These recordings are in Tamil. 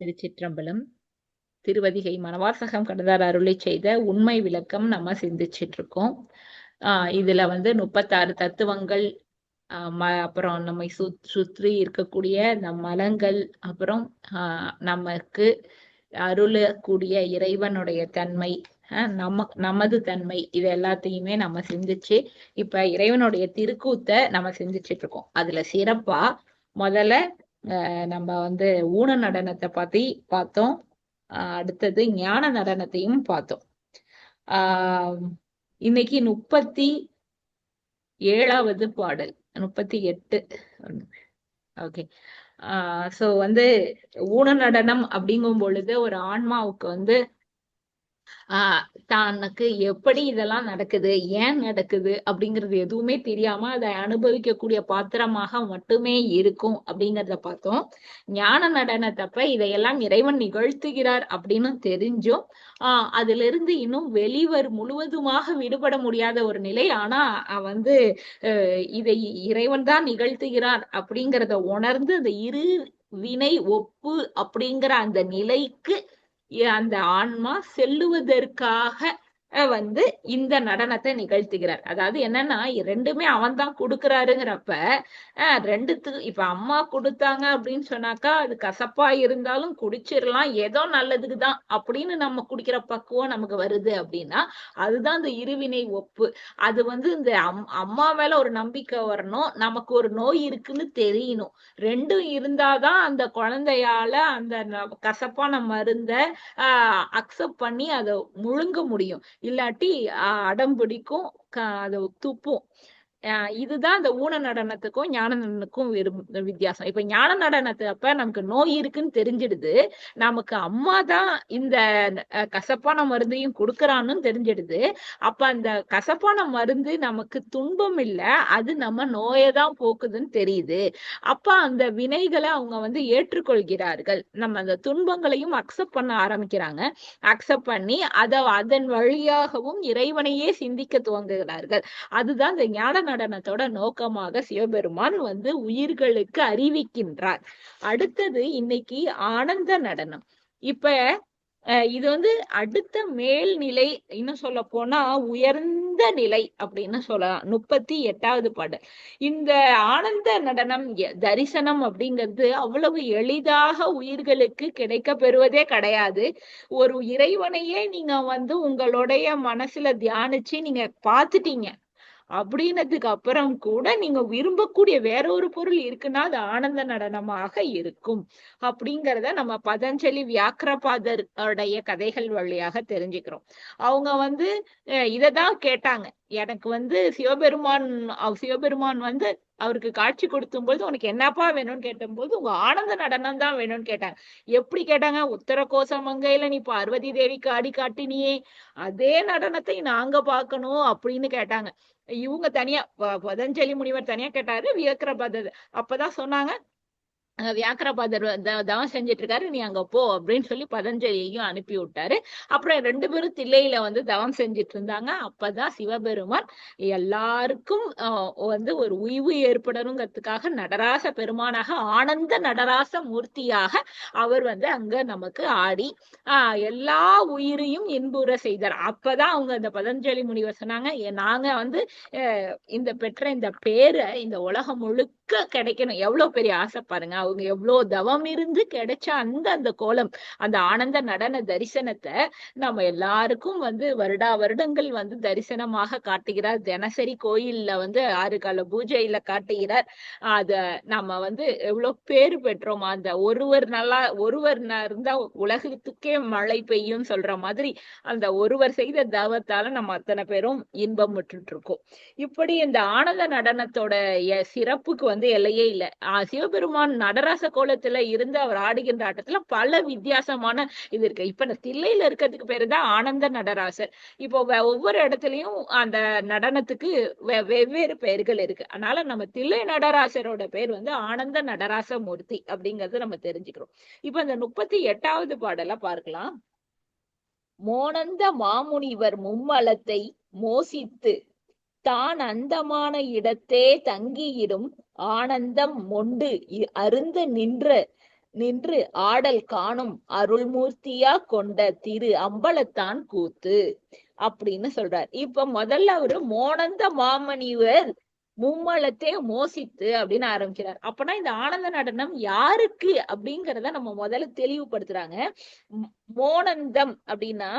திருச்சிற்றம்பலம். திருவதிகை மணவாசகம் கடந்தார் அருளை செய்த உண்மை விளக்கம் நம்ம சிந்திச்சிட்டு இருக்கோம் ஆஹ் இதுல வந்து முப்பத்தாறு தத்துவங்கள் ஆஹ் ம- அப்புறம் நம்மை சு சுற்றி இருக்கக்கூடிய நம் மலங்கள் அப்புறம் ஆஹ் நமக்கு அருளக்கூடிய இறைவனுடைய தன்மை ஆஹ் நம்ம நமது தன்மை இது எல்லாத்தையுமே நம்ம சிந்திச்சு இப்ப இறைவனுடைய திருக்கூத்தை நம்ம சிந்திச்சிட்டு இருக்கோம் அதுல சிறப்பா முதல்ல நம்ம வந்து ஊன நடனத்தை பத்தி பார்த்தோம். அடுத்தது ஞான நடனத்தையும் பார்த்தோம். ஆஹ் இன்னைக்கு முப்பத்தி ஏழாவது பாடல். முப்பத்தி எட்டு. ஓகே. ஆஹ் சோ வந்து ஊன நடனம் அப்படிங்கும் பொழுது ஒரு ஆன்மாவுக்கு வந்து ஆஹ் தனக்கு எப்படி இதெல்லாம் நடக்குது ஏன் நடக்குது அப்படிங்கிறது எதுவுமே தெரியாம அதை அனுபவிக்கக்கூடிய பாத்திரமாக மட்டுமே இருக்கும் அப்படிங்கிறத பார்த்தோம். ஞான நடனத்தப்ப இதையெல்லாம் இறைவன் நிகழ்த்துகிறார் அப்படின்னு தெரிஞ்சும் ஆஹ் அதுல இருந்து இன்னும் வெளிவர் முழுவதுமாக விடுபட முடியாத ஒரு நிலை. ஆனா வந்து இதை இறைவன் தான் நிகழ்த்துகிறார் அப்படிங்கிறத உணர்ந்து அந்த இரு வினை ஒப்பு அப்படிங்கிற அந்த நிலைக்கு அந்த ஆன்மா செல்லுவதற்காக வந்து இந்த நடனத்தை நிகழ்த்துகிறார். அதாவது என்னன்னா ரெண்டுமே அவன் தான் கொடுக்கறாருங்கிறப்ப அஹ் ரெண்டுத்துக்கு இப்ப அம்மா கொடுத்தாங்க அப்படின்னு சொன்னாக்கா அது கசப்பா இருந்தாலும் குடிச்சிடலாம் ஏதோ நல்லதுக்கு தான் அப்படின்னு நம்ம குடிக்கிற பக்குவம் நமக்கு வருது அப்படின்னா அதுதான் இந்த இருவினை ஒப்பு. அது வந்து இந்த அம் அம்மா மேல ஒரு நம்பிக்கை வரணும் நமக்கு ஒரு நோய் இருக்குன்னு தெரியணும். ரெண்டும் இருந்தாதான் அந்த குழந்தையால அந்த கசப்பான மருந்த ஆஹ் அக்செப்ட் பண்ணி அதை முழுங்க முடியும். இல்லாட்டி ஆஹ் அடம் பிடிக்கும் க- அதை துப்பும் இதுதான் இந்த ஊன நடனத்துக்கும் ஞான நடனத்துக்கும் வித்தியாசம். இப்ப ஞான நடனத்து அப்ப நமக்கு நோய் இருக்குன்னு தெரிஞ்சிடுது. நமக்கு அம்மா தான் இந்த கசப்பான மருந்தையும் கொடுக்கறான்னு தெரிஞ்சிடுது. அப்ப அந்த கசப்பான மருந்து நமக்கு துன்பம் இல்ல அது நம்ம நோயை தான் போக்குதுன்னு தெரியுது. அப்ப அந்த வினைகளை அவங்க வந்து ஏற்றுக்கொள்கிறார்கள். நம்ம அந்த துன்பங்களையும் அக்செப்ட் பண்ண ஆரம்பிக்கிறாங்க. அக்செப்ட் பண்ணி அத அதன் வழியாகவும் இறைவனையே சிந்திக்க துவங்குகிறார்கள். அதுதான் இந்த ஞான நடனத்தோட நோக்கமாக சிவபெருமான் வந்து உயிர்களுக்கு அறிவிக்கின்றார். அடுத்தது இன்னைக்கு ஆனந்த நடனம். இப்ப அஹ் இது வந்து அடுத்த மேல்நிலை இன்னும் சொல்ல போனா உயர்ந்த நிலை அப்படின்னு சொல்லலாம். முப்பத்தி எட்டாவது பாடல். இந்த ஆனந்த நடனம் தரிசனம் அப்படிங்கிறது அவ்வளவு எளிதாக உயிர்களுக்கு கிடைக்க பெறுவதே கிடையாது. ஒரு இறைவனையே நீங்க வந்து உங்களுடைய மனசுல தியானிச்சு நீங்க பார்த்துட்டீங்க. அப்படின்னதுக்கு அப்புறம் கூட நீங்க விரும்பக்கூடிய வேற ஒரு பொருள் இருக்குன்னா அது ஆனந்த நடனமாக இருக்கும். அப்படிங்கிறத நம்ம பதஞ்சலி வியாக்கிரபாதர் உடைய கதைகள் வழியாக தெரிஞ்சுக்கிறோம். அவங்க வந்து அஹ் இததான் கேட்டாங்க. எனக்கு வந்து சிவபெருமான் சிவபெருமான் வந்து அவருக்கு காட்சி கொடுத்தும் பொழுது உனக்கு என்னப்பா வேணும்னு கேட்டபோது உங்க ஆனந்த நடனம் தான் வேணும்னு கேட்டாங்க. எப்படி கேட்டாங்க? உத்தர கோசமங்கையில நீ பார்வதி தேவிக்கு ஆடி காட்டினியே. அதே நடனத்தை நாங்க பார்க்கணும். அப்படின்னு கேட்டாங்க. இவங்க தனியா பதஞ்சலி முனிவர் தனியா கேட்டாரு வியக்கிரபாதர் அப்பதான் சொன்னாங்க வியாக்கரபாதர் த- தவம் செஞ்சுட்டு இருக்காரு நீ அங்க போ அப்படின்னு சொல்லி பதஞ்சலியையும் அனுப்பி விட்டாரு அப்புறம் ரெண்டு பேரும் தில்லையில வந்து தவம் செஞ்சுட்டு இருந்தாங்க அப்பதான் சிவபெருமான் எல்லாருக்கும் வந்து ஒரு உய்வு ஏற்படணுங்கிறதுக்காக நடராச பெருமானாக ஆனந்த நடராச மூர்த்தியாக அவர் வந்து அங்க நமக்கு ஆடி ஆஹ் எல்லா உயிரையும் இன்புற செய்தார். அப்பதான் அவங்க அந்த பதஞ்சலி முனிவர் சொன்னாங்க "ஏ, நாங்க வந்து இந்த பெற்ற இந்த பேரை இந்த உலகம் முழுக்க கிடைக்கணும். எவ்வளவு பெரிய ஆசை பாருங்க. அவங்க எவ்வளவு தவம் இருந்து கிடைச்ச அந்த அந்த கோலம் அந்த ஆனந்த நடன தரிசனத்தை நம்ம எல்லாருக்கும் வந்து வருடா வருடங்கள் வந்து தரிசனமாக காட்டுகிறார். தினசரி கோயில்ல வந்து ஆறு கால பூஜையில காட்டுகிறார். அத நம்ம வந்து எவ்வளவு பேர் பெற்றோம் அந்த ஒருவர் நல்லா ஒருவர் இருந்தா உலகத்துக்கே மழை பெய்யும் சொல்ற மாதிரி அந்த ஒருவர் செய்த தவத்தால நம்ம அத்தனை பேரும் இன்பம் விட்டுட்டு இருக்கோம் இப்படி இந்த ஆனந்த நடனத்தோட சிறப்புக்கு வந்து எல்லையே இல்லை. சிவபெருமான் நடராச கோலத்துல இருந்து அவர் ஆடுகின்ற ஆட்டத்துல பல வித்தியாசமான இது இருக்கு. இப்ப இந்த தில்லையில இருக்கிறதுக்கு பேரு தான் ஆனந்த நடராசர். இப்போ ஒவ்வொரு இடத்துலயும் அந்த நடனத்துக்கு வெ- வெவ்வேறு பெயர்கள் இருக்கு. அதனால நம்ம தில்லை நடராசரோட பேர் வந்து ஆனந்த நடராச மூர்த்தி அப்படிங்கறது நம்ம தெரிஞ்சுக்கிறோம். இப்ப இந்த முப்பத்தி எட்டாவது பாடல பார்க்கலாம். மோனந்த மாமுனிவர் மும்மலத்தை மோசித்து தான் அந்தமான இடத்தே தங்கியிடும் ஆனந்தம் மொண்டு. அருந்து நின்ற நின்று ஆடல் காணும் அருள்மூர்த்தியா கொண்ட திரு அம்பலத்தான் கூத்து அப்படின்னு சொல்றார். இப்ப முதல்ல அவரு மோனந்த மாமணிவர் மும்மலத்தை மோசித்து அப்படின்னு ஆரம்பிக்கிறார். அப்பனா இந்த ஆனந்த நடனம் யாருக்கு அப்படிங்கறத நம்ம முதல்ல தெளிவுபடுத்துறாங்க. மோனந்தம் அப்படின்னா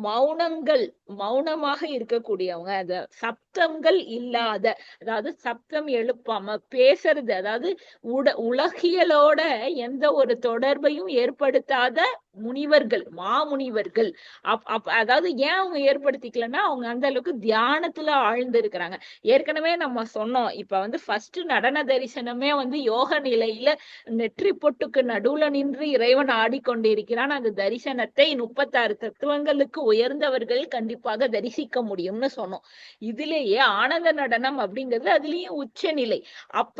மௌனங்கள் மௌனமாக இருக்கக்கூடியவங்க. அந்த சப்தங்கள் இல்லாத அதாவது சப்தம் எழுப்பாம பேசுறது அதாவது உட உலகியலோட எந்த ஒரு தொடர்பையும் ஏற்படுத்தாத முனிவர்கள் மாமுனிவர்கள். அப் அப் அதாவது ஏன் அவங்க ஏற்படுத்திக்கலன்னா அவங்க அந்த அளவுக்கு தியானத்துல ஆழ்ந்து இருக்கிறாங்க ஏற்கனவே நம்ம சொன்னோம் இப்ப வந்து ஃபர்ஸ்ட் நடன தரிசனமே வந்து யோக நிலையில நெற்றி பொட்டுக்கு நடுவுல நின்று இறைவன் ஆடிக்கொண்டிருக்கிறான். அந்த தரிசனத்தை முப்பத்தாறு தத்துவங்களுக்கு உயர்ந்தவர்கள் கண்டிப்பாக தரிசிக்க முடியும்னு சொன்னோம். இதுலேயே ஆனந்த நடனம் அப்படிங்கிறது அதுலயும் உச்ச நிலை அப்ப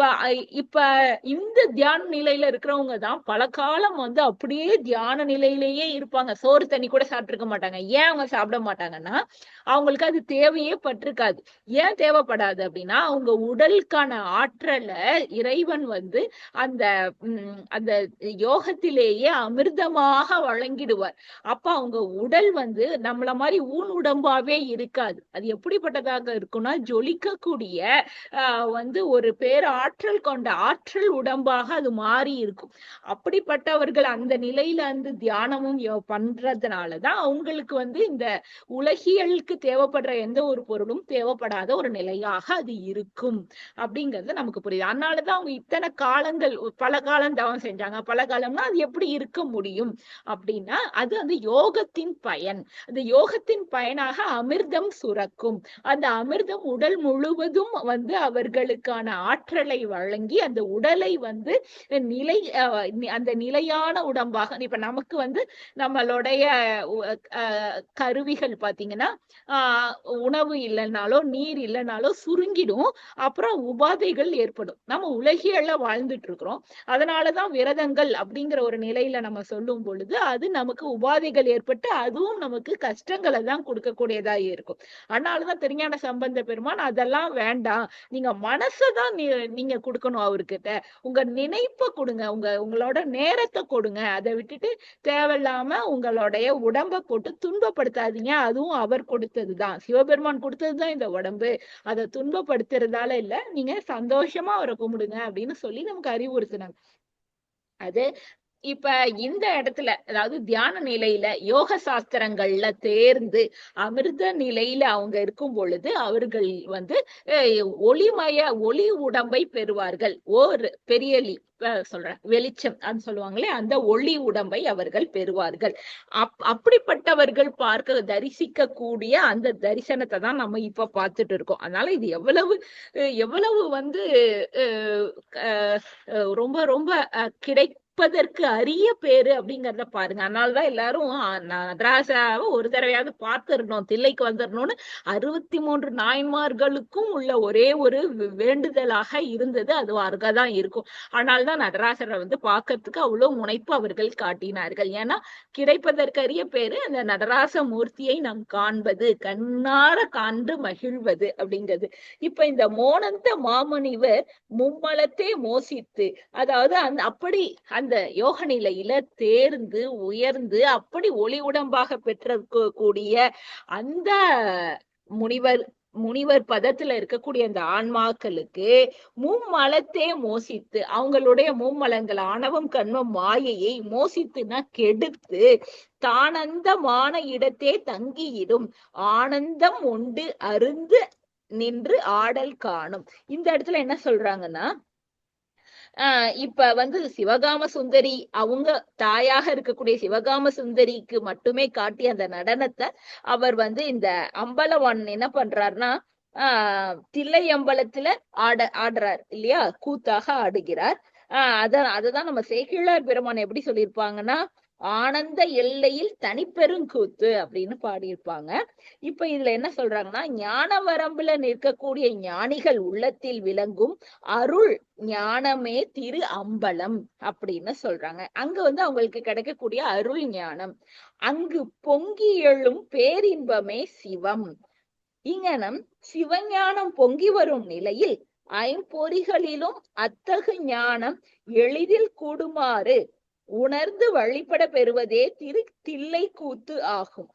இப்ப இந்த தியான நிலையில இருக்கிறவங்க தான் பல காலம் வந்து அப்படியே தியான நிலையிலேயே இருப்பாங்க. சோறு தண்ணி கூட சாப்பிட்டுருக்க மாட்டாங்க. ஏன் அவங்க சாப்பிட மாட்டாங்கன்னா அவங்களுக்கு அது தேவையே பட்டிருக்காது. ஏன் தேவைப்படாது அப்படின்னா அவங்க உடலுக்கான ஆற்றலை இறைவன் வந்து அந்த உம் அந்த யோகத்திலேயே அமிர்தமாக வழங்கிடுவார். அப்ப அவங்க உடல் வந்து நம்மள மாதிரி ஊன் உடம்பாவே இருக்காது. அது எப்படிப்பட்டதாக இருக்கும்னா ஜொலிக்கக்கூடிய ஆஹ் வந்து ஒரு பேர் ஆற்றல் கொண்ட ஆற்றல் உடம்பாக அது மாறி இருக்கும். அப்படிப்பட்டவர்கள் அந்த நிலையில வந்து தியானமும் யோ- பண்றதுனாலதான் அவங்களுக்கு வந்து இந்த உலகியலுக்கு தேவைப்படுற எந்த ஒரு பொருளும் தேவைப்படாத ஒரு நிலையாக அது இருக்கும். அப்படிங்கிறது நமக்கு புரியுது. அதனாலதான் அவங்க இத்தனை காலங்கள் பல காலம் தவம் செஞ்சாங்க. பல காலம்னா அது எப்படி இருக்க முடியும்? அப்படின்னா அது அந்த யோகத்தின் பயன். அந்த யோகத்தின் பயனாக அமிர்தம் சுரக்கும். அந்த அமிர்தம் உடல் முழுவதும் வந்து அவர்களுக்கான ஆற்றலை வழங்கி அந்த உடலை வந்து நிலை அந்த நிலையான உடம்பாக இப்ப நமக்கு வந்து நம்மளுடைய கருவிகள் பாத்தீங்கன்னா ஆஹ் உணவு இல்லைனாலோ நீர் இல்லைனாலோ சுருங்கிடும். அப்புறம் உபாதைகள் ஏற்படும். நம்ம உலகியல வாழ்ந்துட்டு இருக்கிறோம் அதனாலதான் விரதங்கள் அப்படிங்கிற ஒரு நிலையில நம்ம சொல்லும் பொழுது அது நமக்கு உபாதைகள் ஏற்பட்டு அதுவும் நமக்கு கஷ்டங்களை தான் கொடுக்கக்கூடியதா இருக்கும். அதனாலதான் திருஞான சம்பந்த பெருமான் அதெல்லாம் வேண்டாம். நீங்க மனசதான் நீங்க கொடுக்கணும் அவர்கிட்ட. உங்க நினைப்ப கொடுங்க. உங்க உங்களோட நேரத்தை கொடுங்க. அதை விட்டுட்டு தேவையில்லாம உங்களுடைய உடம்ப போட்டு துன்பப்படுத்தாதீங்க. அதுவும் அவர் கொடுத்ததுதான். சிவபெருமான் கொடுத்ததுதான் இந்த உடம்பு. அதை துன்பப்படுத்துறதால இல்ல. நீங்க சந்தோஷமா அவரை கும்பிடுங்க அப்படின்னு சொல்லி நமக்கு அறிவுறுத்தினாங்க. அது இப்ப இந்த இடத்துல அதாவது தியான நிலையில யோக சாஸ்திரங்கள்ல தேர்ந்து அமிர்த நிலையில அவங்க இருக்கும் பொழுது அவர்கள் வந்து ஒளிமய ஒளி உடம்பை பெறுவார்கள். ஓர் பெரியலி சொல்றேன் வெளிச்சம் அது சொல்லுவாங்களே அந்த ஒளி உடம்பை அவர்கள் பெறுவார்கள். அப் அப்படிப்பட்டவர்கள் பார்க்க தரிசிக்க கூடிய அந்த தரிசனத்தை தான் நம்ம இப்ப பார்த்துட்டு இருக்கோம். அதனால இது எவ்வளவு எவ்வளவு வந்து ரொம்ப ரொம்ப அஹ், கிடைப்பதற்கு அரிய பேரு அப்படிங்கறத பாருங்க. அதனாலதான் எல்லாரும் ஆஹ், ஒரு தடவையாவது பார்த்துடணும் தில்லைக்கு வந்துடணும்னு அறுபத்தி மூன்று நாயன்மார்களுக்கும் உள்ள ஒரே ஒரு வேண்டுதலாக இருந்தது. அது தான் இருக்கும். அதனாலதான் நடராசரை வந்து பார்க்கறதுக்கு அவ்வளவு முனைப்பு அவர்கள் காட்டினார்கள். ஏன்னா கிடைப்பதற்கரிய பேரு அந்த நடராச மூர்த்தியை நாம் காண்பது கண்ணார காண்டு மகிழ்வது அப்படிங்கிறது. இப்ப இந்த மோனந்த மாமணிவர் மும்மலத்தை மோசித்து அதாவது அந்த அப்படி அந்த யோக நிலையில தேர்ந்து உயர்ந்து அப்படி ஒளி உடம்பாக பெற்ற கூடிய அந்த முனிவர் முனிவர் பதத்துல இருக்கக்கூடிய அந்த ஆன்மாக்களுக்கு மும்மலத்தே மோசித்து அவங்களுடைய மும்மலங்கள் ஆணவம் கண்மம் மாயையை மோசித்துனா கெடுத்து தானந்தமான இடத்தே தங்கியிடும். ஆனந்தம் உண்டு அருந்து நின்று ஆடல் காணும். இந்த இடத்துல என்ன சொல்றாங்கன்னா ஆஹ் இப்ப வந்து சிவகாம சுந்தரி அவங்க தாயாக இருக்கக்கூடிய சிவகாம சுந்தரிக்கு மட்டுமே காட்டிய அந்த நடனத்தை அவர் வந்து இந்த அம்பலவான் என்ன பண்றாருன்னா ஆஹ் தில்லை அம்பலத்துல ஆட ஆடுறார் இல்லையா? கூத்தாக ஆடுகிறார். ஆஹ் அத அததான் நம்ம சேக்கிழார் பெருமான் எப்படி சொல்லியிருப்பாங்கன்னா ஆனந்த எல்லையில் தனிப்பெருங்கூத்து அப்படின்னு பாடியிருப்பாங்க. இப்ப இதுல என்ன சொல்றாங்கன்னா ஞான வரம்புல நிற்கக்கூடிய ஞானிகள் உள்ளத்தில் விளங்கும் அருள் ஞானமே திரு அம்பலம் அப்படின்னு சொல்றாங்க. அங்க வந்து அவங்களுக்கு கிடைக்கக்கூடிய அருள் ஞானம். அங்கு பொங்கி எழும் பேரின்பமே சிவம். இங்கனம் சிவஞானம் பொங்கி வரும் நிலையில் ஐம்பொறிகளிலும் அத்தகு ஞானம் எளிதில் கூடுமாறு உணர்ந்து வழிபட பெறுவதே திரு தில்லை கூத்து ஆகும்.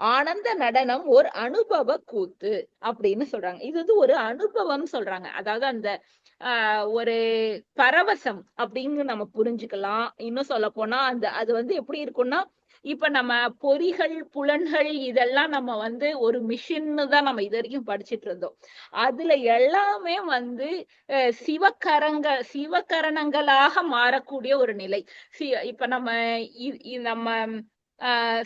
ஆனந்த நடனம் ஒரு அனுபவ கூத்து அப்படின்னு சொல்றாங்க. இது வந்து ஒரு அனுபவம் சொல்றாங்க. அதாவது அந்த ஆஹ் ஒரு பரவசம் அப்படின்னு நம்ம புரிஞ்சுக்கலாம். இன்னும் சொல்ல போனா அந்த அது வந்து எப்படி இருக்கும்னா இப்ப நம்ம பொறிகள் புலன்கள் இதெல்லாம் நம்ம வந்து ஒரு மிஷின்னு தான் நம்ம இது வரைக்கும் படிச்சிட்டு இருந்தோம். அதுல எல்லாமே வந்து அஹ் சிவகரங்க சிவகரணங்களாக மாறக்கூடிய ஒரு நிலை. சி இப்ப நம்ம இ- இ- நம்ம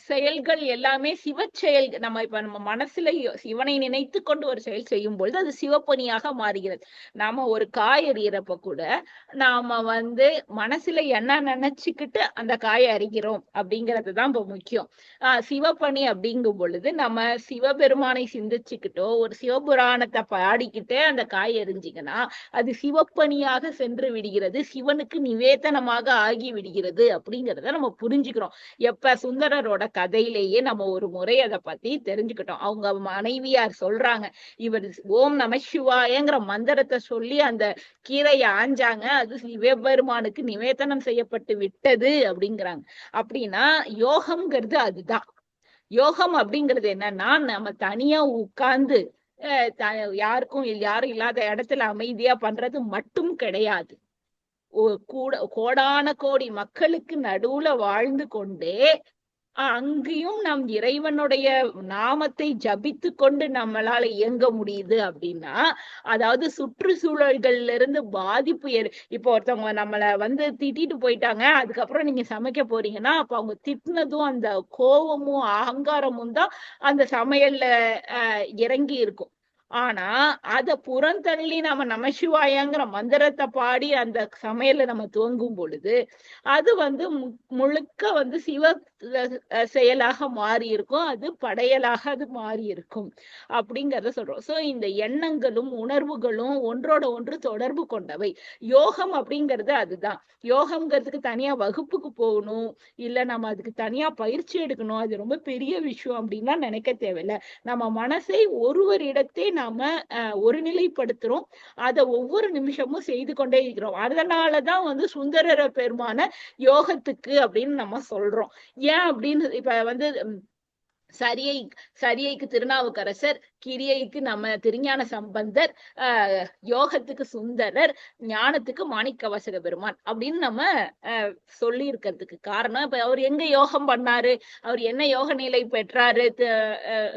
செயல்கள் எல்லாமே சிவ செயல் நம்ம இப்ப நம்ம மனசுல சிவனை நினைத்து கொண்டு ஒரு செயல் செய்யும் பொழுது அது சிவப்பணியாக மாறுகிறது. நாம ஒரு காய் அறிகிறப்ப கூட நாம வந்து மனசுல என்ன நினைச்சுக்கிட்டு அந்த காயை அறிகிறோம் அப்படிங்கிறது தான் இப்ப முக்கியம். ஆஹ் சிவப்பணி அப்படிங்கும் பொழுது நம்ம சிவபெருமானை சிந்திச்சுக்கிட்டோ ஒரு சிவபுராணத்தை பாடிக்கிட்டே அந்த காய் அறிஞ்சிங்கன்னா அது சிவப்பணியாக சென்று விடுகிறது சிவனுக்கு நிவேதனமாக ஆகி விடுகிறது அப்படிங்கிறத நம்ம புரிஞ்சுக்கிறோம். எப்ப சுந்தரரோட கதையிலேயே நம்ம ஒரு முறை அதை பத்தி தெரிஞ்சுக்கிட்டோம். அவங்க மனைவியார் சொல்றாங்க இவர் ஓம் நம சிவாயங்கிற மந்திரத்தை சொல்லி அந்த கீரையை ஆஞ்சாங்க. அது சிவபெருமானுக்கு நிவேதனம் செய்யப்பட்டு விட்டது அப்படிங்கிறாங்க. அப்படின்னா யோகம்ங்கிறது அதுதான். யோகம் அப்படிங்கிறது என்னன்னா நம்ம தனியா உட்கார்ந்து அஹ் யாருக்கும் யாரும் இல்லாத இடத்துல அமைதியா பண்றது மட்டும் கிடையாது. கூட கோடான கோடி மக்களுக்கு நடுவுல வாழ்ந்து கொண்டே அங்கேயும் நம் இறைவனுடைய நாமத்தை ஜபித்து கொண்டு நம்மளால இயங்க முடியுது அப்படின்னா அதாவது சுற்றுச்சூழல்கள்ல இருந்து பாதிப்பு ஏற் இப்போ ஒருத்தவங்க நம்மள வந்து திட்டிட்டு போயிட்டாங்க அதுக்கப்புறம் நீங்க சமைக்க போறீங்கன்னா அப்ப அவங்க திட்டினதும் அந்த கோவமும் அகங்காரமும் தான் அந்த சமையல்ல இறங்கி இருக்கும். ஆனா அத புறந்தள்ளி நம்ம நமசிவாயங்கிற மந்திரத்தை பாடி அந்த சமையல நம்ம துவங்கும் பொழுது அது வந்து மு- முழுக்க வந்து சிவ செயலாக மாறி இருக்கும் அது படையலாக அது மாறி இருக்கும் அப்படிங்கறத சொல்றோம். சோ இந்த எண்ணங்களும் உணர்வுகளும் ஒன்றோட ஒன்று தொடர்பு கொண்டவை. யோகம் அப்படிங்கிறது அதுதான். யோகம்ங்கிறதுக்கு தனியா வகுப்புக்கு போகணும். இல்ல நம்ம அதுக்கு தனியா பயிற்சி எடுக்கணும். அது ரொம்ப பெரிய விஷயம் அப்படின்லாம் நினைக்க தேவையில்ல. நம்ம மனசை ஒருவரிடத்தே நாம அஹ், ஒருநிலைப்படுத்துறோம். அதை ஒவ்வொரு நிமிஷமும் செய்து கொண்டே இருக்கிறோம். அதனாலதான் வந்து சுந்தரர பெருமான யோகத்துக்கு அப்படின்னு நம்ம சொல்றோம். ஏன் அப்படின்னு இப்ப வந்து சரியை சரியைக்கு திருநாவுக்கரசர் கிரியைக்கு நம்ம திருஞான சம்பந்தர் ஆஹ் யோகத்துக்கு சுந்தரர் ஞானத்துக்கு மாணிக்கவாசக பெருமான் அப்படின்னு நம்ம சொல்லி இருக்கிறதுக்கு காரணம். இப்ப அவர் எங்க யோகம் பண்ணாரு? அவர் என்ன யோக நிலை பெற்றாரு?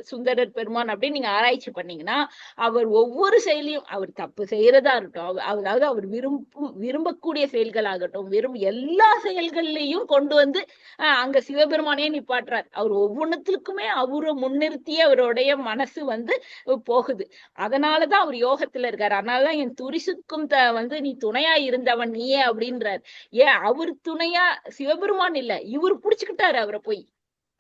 சுந்தரர் பெருமான் அப்படின்னு நீங்க ஆராய்ச்சி பண்ணீங்கன்னா அவர் ஒவ்வொரு செயலையும் அவர் தப்பு செய்யறதா இருக்கட்டும் அதாவது அவர் விரும்பும் விரும்பக்கூடிய செயல்களாகட்டும் வெறும் எல்லா செயல்கள்லையும் கொண்டு வந்து ஆஹ் அங்க சிவபெருமானே நிப்பாட்டுறார். அவர் ஒவ்வொன்றுத்துக்குமே அவரை முன்னிறுத்தி அவருடைய மனசு வந்து போகுது. அதனாலதான் அவர் யோகத்துல இருக்காரு. அதனாலதான் என் துரிசுக்கும் த வந்து நீ துணையா இருந்தவன் நீயே அப்படின்றார். ஏன் அவர் துணையா சிவபெருமான் இல்ல. இவர் புடிச்சுக்கிட்டாரு அவரை போய்.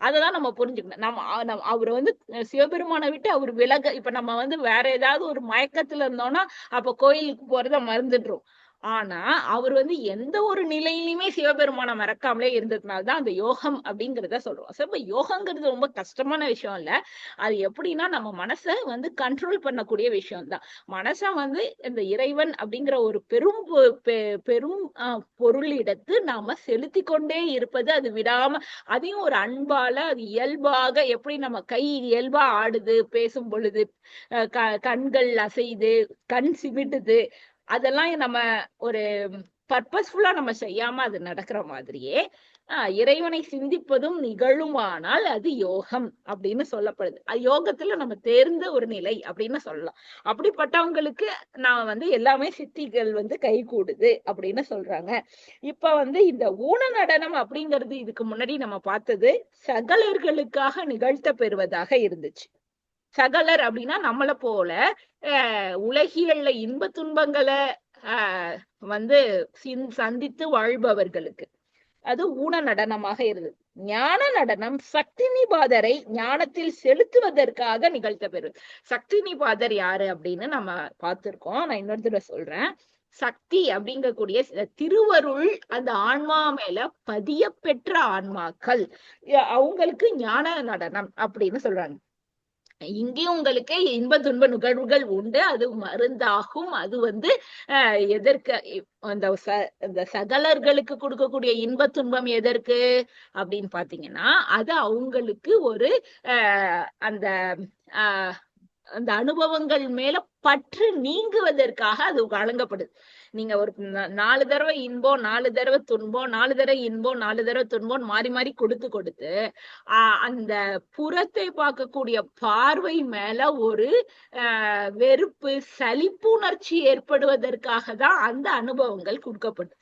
அததான் நம்ம புரிஞ்சுக்கணும். நம்ம அவர் வந்து சிவபெருமானை விட்டு அவர் விலக இப்ப நம்ம வந்து வேற ஏதாவது ஒரு மயக்கத்துல இருந்தோம்னா அப்ப கோயிலுக்கு போறத மறந்துடுறோம். ஆனா அவர் வந்து எந்த ஒரு நிலையிலுமே சிவபெருமானை மறக்காமலே இருந்ததுனால தான் அந்த யோகம் அப்படிங்கிறத சொல்றோம் So, இப்ப யோகங்கிறது ரொம்ப கஷ்டமான விஷயம் இல்ல. அது எப்படின்னா நம்ம மனசை வந்து கண்ட்ரோல் பண்ணக்கூடிய விஷயம் தான் மனசை வந்து இந்த இறைவன் அப்படிங்கிற ஒரு பெரும் பொ- பெ- பெரும் ஆஹ், பொருளிடத்து நாம செலுத்தி கொண்டே இருப்பது அது விடாம அதையும் ஒரு அன்பால அது இயல்பாக எப்படி நம்ம கை இயல்பா ஆடுது பேசும் பொழுது அஹ் க- கண்கள் அசையுது கண் சிமிட்டுது அதெல்லாம் நம்ம ஒரு பர்பஸ்ஃபுல்லா நம்ம செய்யாம அது நடக்கிற மாதிரியே ஆஹ் இறைவனை சிந்திப்பதும் நிகழுமானால் அது யோகம் அப்படின்னு சொல்லப்படுது. அது யோகத்துல நம்ம தேர்ந்த ஒரு நிலை அப்படின்னு சொல்லலாம். அப்படிப்பட்டவங்களுக்கு நான் வந்து எல்லாமே சித்திகள் வந்து கை கூடுது அப்படின்னு சொல்றாங்க. இப்ப வந்து இந்த ஊன நடனம் அப்படிங்கிறது இதுக்கு முன்னாடி நம்ம பார்த்தது சகலர்களுக்காக நிகழ்த்த பெறுவதாக இருந்துச்சு. சகலர் அப்படின்னா நம்மளை போல உலகியல்ல இன்ப துன்பங்களை ஆஹ் வந்து சந்தித்து வாழ்பவர்களுக்கு. அது ஊன நடனமாக இருந்தது. ஞான நடனம் சக்தி நிபாதரை ஞானத்தில் செலுத்துவதற்காக நிகழ்த்தப்பெறும். சக்தி நிபாதர் யாரு அப்படின்னு நம்ம பார்த்திருக்கோம். நான் இன்னொரு தடவை சொல்றேன். சக்தி அப்படிங்கக்கூடிய திருவருள் அந்த ஆன்மா மேல பதிய பெற்ற ஆன்மாக்கள். அஹ் அவங்களுக்கு ஞான நடனம் அப்படின்னு சொல்றாங்க. இங்கேயும் உங்களுக்கு இன்ப துன்ப நிகழ்வுகள் உண்டு. அது மருந்தாகும். அது வந்து அஹ், எதற்கு அந்த ச- அந்த சகலர்களுக்கு கொடுக்கக்கூடிய இன்ப துன்பம் எதற்கு அப்படின்னு பாத்தீங்கன்னா அது அவங்களுக்கு ஒரு அஹ், அந்த அஹ், அந்த அனுபவங்கள் மேல பற்று நீங்குவதற்காக அது வழங்கப்படுது. நீங்க ஒரு நாலு தடவை இன்பம் நாலு தடவை துன்பம் நாலு தடவை இன்பம் நாலு தடவை துன்பம் மாறி மாறி கொடுத்து கொடுத்து அந்த புறத்தை பார்க்கக்கூடிய பார்வை மேல ஒரு வெறுப்பு சலிப்புணர்ச்சி ஏற்படுவதற்காக தான் அந்த அனுபவங்கள் கொடுக்கப்பட்டது.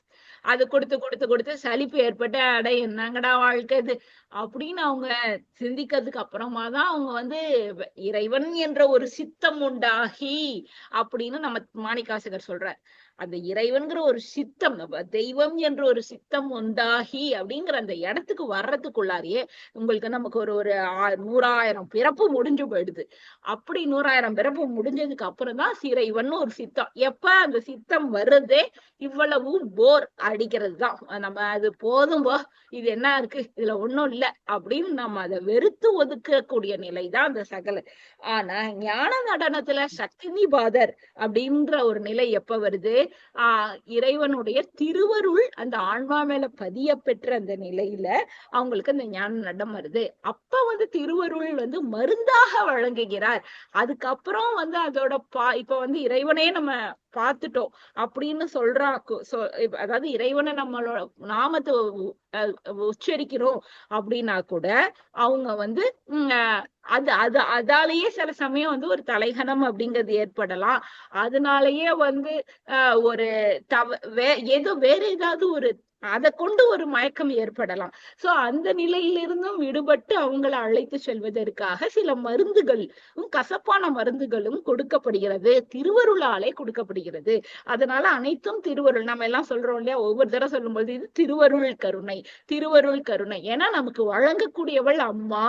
அது கொடுத்து கொடுத்து கொடுத்து சலிப்பு ஏற்பட்டு அட என்னங்கடா வாழ்க்கை இது? அப்படின்னு அவங்க சிந்திக்கிறதுக்கு அப்புறமா தான் அவங்க வந்து இறைவன் என்ற ஒரு சித்தம் உண்டாகி அப்படின்னு நம்ம மாணிக்காசகர் சொல்றார். அந்த இறைவன்கிற ஒரு சித்தம் தெய்வம் என்ற ஒரு சித்தம் உண்டாகி அப்படிங்கிற அந்த இடத்துக்கு வர்றதுக்குள்ளாரியே உங்களுக்கு நமக்கு ஒரு ஒரு நூறாயிரம் பிறப்பு முடிஞ்சு போயிடுது. அப்படி நூறாயிரம் பிறப்பு முடிஞ்சதுக்கு அப்புறம் தான் சிறைவன் ஒரு சித்தம். எப்ப அந்த சித்தம் வருதே இவ்வளவு போர் அடிக்கிறது தான். நம்ம அது போதும் போ இது என்ன இருக்கு? இதுல ஒண்ணும் இல்ல அப்படின்னு நம்ம அதை வெறுத்து ஒதுக்கக்கூடிய நிலை தான் அந்த சகல. ஆனா ஞான நடனத்துல சக்தி பாதர் அப்படின்ற ஒரு நிலை எப்ப வருது? ஆஹ் இறைவனுடைய திருவருள் அந்த ஆன்மா மேல பதிய பெற்ற அந்த நிலையில அவங்களுக்கு அந்த ஞானம் நடம் வருது. அப்ப வந்து திருவருள் வந்து மருந்தாக வழங்குகிறார். அதுக்கப்புறம் வந்து அதோட பா இப்ப வந்து இறைவனே நம்ம பார்த்துட்டோம் அப்படின்னு சொல்றா சொ- அதாவது இறைவனை நம்மளோட நாமத்தை உச்சரிக்கிறோம் அப்படின்னா கூட அவங்க வந்து உம் அது அது அதாலேயே சில சமயம் வந்து ஒரு தலைகணம் அப்படிங்கிறது ஏற்படலாம். அதனாலயே வந்து ஆஹ் ஒரு தவ வே ஏதோ வேற ஏதாவது ஒரு அதை கொண்டு ஒரு மயக்கம் ஏற்படலாம். சோ அந்த நிலையிலிருந்தும் விடுபட்டு அவங்களை அழைத்து செல்வதற்காக சில மருந்துகள் கசப்பான மருந்துகளும் கொடுக்கப்படுகிறது. திருவருளாலே கொடுக்கப்படுகிறது. அதனால அனைத்தும் திருவருள். நம்ம எல்லாம் சொல்றோம் இல்லையா? ஒவ்வொரு தடவை சொல்லும்போது இது திருவருள் கருணை திருவருள் கருணை. ஏன்னா நமக்கு வழங்கக்கூடியவள் அம்மா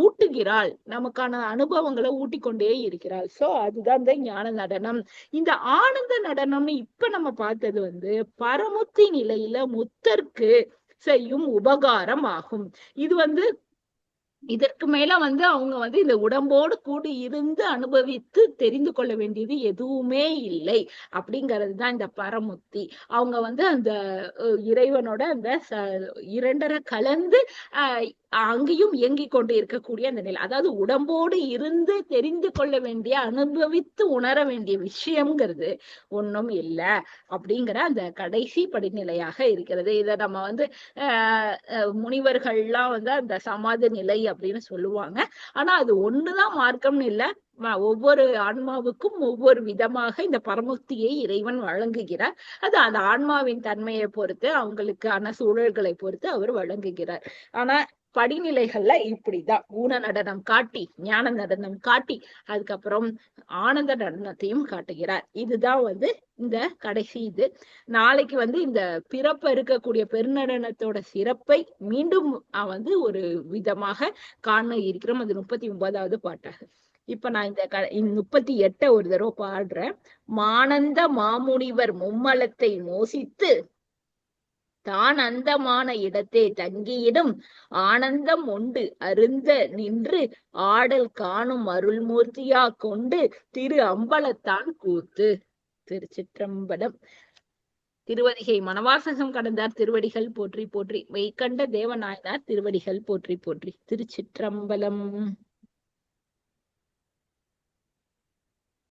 ஊட்டுகிறாள். நமக்கான அனுபவங்களை ஊட்டிக்கொண்டே இருக்கிறாள். சோ அதுதான் இந்த ஞான நடனம். இந்த ஆனந்த நடனம்னு இப்ப நம்ம பார்த்தது வந்து பரமுத்தி நிலையில முத்தற்கு செய்யும் உபகாரம் ஆகும் இது வந்து இதற்கு மேல வந்து அவங்க வந்து இந்த உடம்போடு கூடி இருந்து அனுபவித்து தெரிந்து கொள்ள வேண்டியது எதுவுமே இல்லை அப்படிங்கிறது தான் இந்த பரமுத்தி. அவங்க வந்து அந்த இறைவனோட அந்த இரண்டரை கலந்து ஆஹ் அங்கேயும் இயங்கிக் கொண்டு இருக்கக்கூடிய அந்த நிலை. அதாவது உடம்போடு இருந்து தெரிந்து கொள்ள வேண்டிய அனுபவித்து உணர வேண்டிய விஷயம்ங்கிறது ஒண்ணும் இல்லை அப்படிங்கிற அந்த கடைசி படிநிலையாக இருக்கிறது. இதை நம்ம வந்து ஆஹ் அஹ் முனிவர்கள்லாம் வந்து அந்த சமாதி நிலை அப்படின்னு சொல்லுவாங்க. ஆனா அது ஒண்ணுதான் மார்க்கம்னு இல்ல. ஒவ்வொரு ஆன்மாவுக்கும் ஒவ்வொரு விதமாக இந்த பரமுக்தியை இறைவன் வழங்குகிறார். அது அந்த ஆன்மாவின் தன்மையை பொறுத்து அவங்களுக்கான சூழல்களை பொறுத்து அவர் வழங்குகிறார். ஆனா படிநிலைகள்ல இப்படிதான். ஊன நடனம் காட்டி ஞான நடனம் காட்டி அதுக்கப்புறம் ஆனந்த நடனத்தையும் காட்டுகிறார். இதுதான் வந்து இந்த கடைசி இது. நாளைக்கு வந்து இந்த பிறப்ப இருக்கக்கூடிய பெருநடனத்தோட சிறப்பை மீண்டும் வந்து ஒரு விதமாக காண இருக்கிறோம். அது முப்பத்தி ஒன்பதாவது பாட்டாக. இப்ப நான் இந்த க இந்த முப்பத்தி எட்ட ஒரு தடவை பாடுறேன். மானந்த மாமுனிவர் மும்மலத்தை மோசித்து தான் அந்தமான இடத்தே தங்கியிடும். ஆனந்தம் உண்டு. அருந்த நின்று ஆடல் காணும் அருள்மூர்த்தியா கொண்டு திரு அம்பலத்தான் கூத்து. திருச்சிற்றம்பலம். திருவதிகை மணவாசகம் கடந்தார் திருவடிகள் போற்றி போற்றி. மெய்கண்ட தேவநாயனார் திருவடிகள் போற்றி போற்றி. திருச்சிற்றம்பலம்.